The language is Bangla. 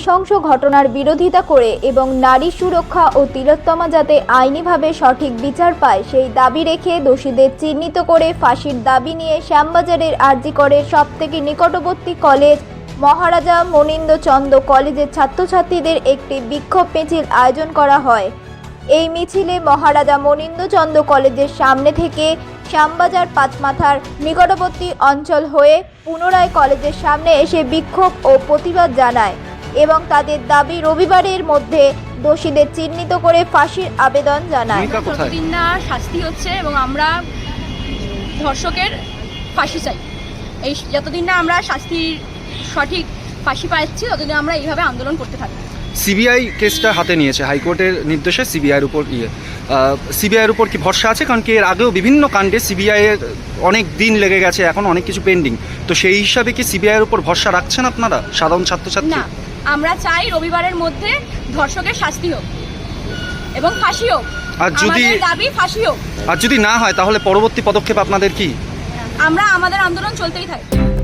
নৃশংস ঘটনার বিরোধিতা করে এবং নারী সুরক্ষা ও তিলোত্তমা যাতে আইনিভাবে সঠিক বিচার পায়, সেই দাবি রেখে দোষীদের চিহ্নিত করে ফাঁসির দাবি নিয়ে শ্যামবাজারের আরজিকরের সবথেকে নিকটবর্তী কলেজ মহারাজা মনিন্দ চন্দ কলেজের ছাত্রছাত্রীদের একটি বিক্ষোভ মিছিল আয়োজন করা হয়। এই মিছিলে মহারাজা মনিন্দচন্দ কলেজের সামনে থেকে শ্যামবাজার পাঁচমাথার নিকটবর্তী অঞ্চল হয়ে পুনরায় কলেজের সামনে এসে বিক্ষোভ ও প্রতিবাদ জানায়। এবং তাদের দাবি রবিবারের মধ্যে দোষীদের চিহ্নিত করে ফাঁসির আবেদন জানায়। যতদিন না শাস্তি হচ্ছে এবং আমরা ধর্ষকের ফাঁসি চাই এই যতদিন না আমরা শাস্তির সঠিক ফাঁসি পাচ্ছি ততদিন আমরা এইভাবে আন্দোলন করতে থাকি। সিবিআই কেসটা হাতে নিয়েছে হাইকোর্টের নির্দেশে সিবিআইয়ের উপর ইয়ে। সিবিআইয়ের উপর কি ভরসা আছে? কারণ কি এর আগেও বিভিন্ন কাণ্ডে সিবিআইয়ের অনেক দিন লেগে গেছে এখন অনেক কিছু পেন্ডিং। তো সেই হিসাবে কি সিবিআইয়ের উপর ভরসা রাখছেন আপনারা সাধারণ ছাত্রছাত্রী? আমরা চাই রবিবারের মধ্যে ধর্ষকের শাস্তি হোক এবং ফাঁসি হোক। আর যদি- দাবি ফাঁসি হোক। আর যদি না হয় তাহলে পরবর্তী পদক্ষেপ আপনাদের কি? আমরা আমাদের আন্দোলন চলতেই থাকবে